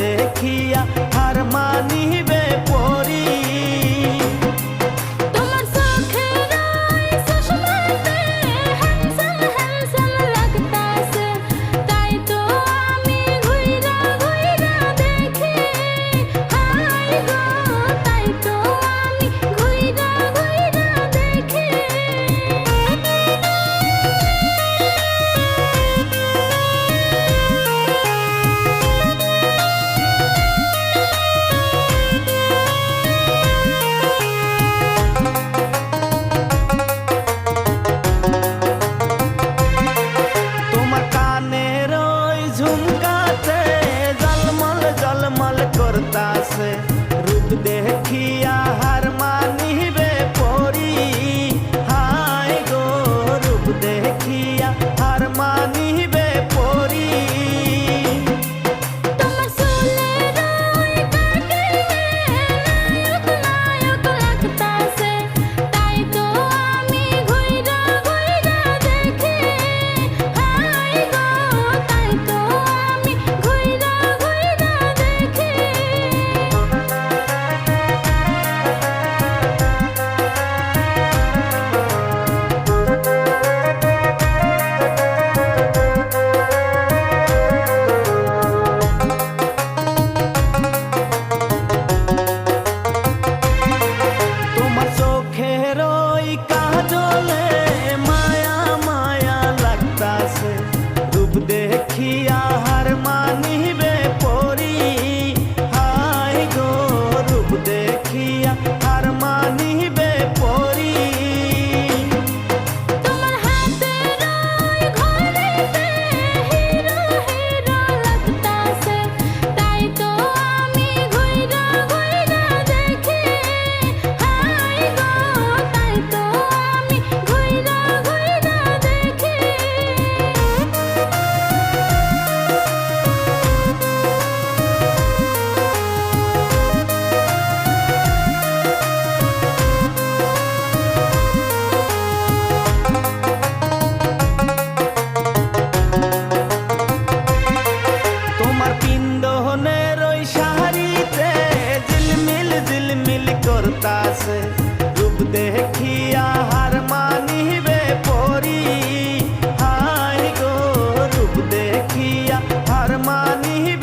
দেখিয়া হার মানিবে পরী। দেখিয়া হার মানিবে পরি। হাই গো রূপ দেখিয়া হার মানিবে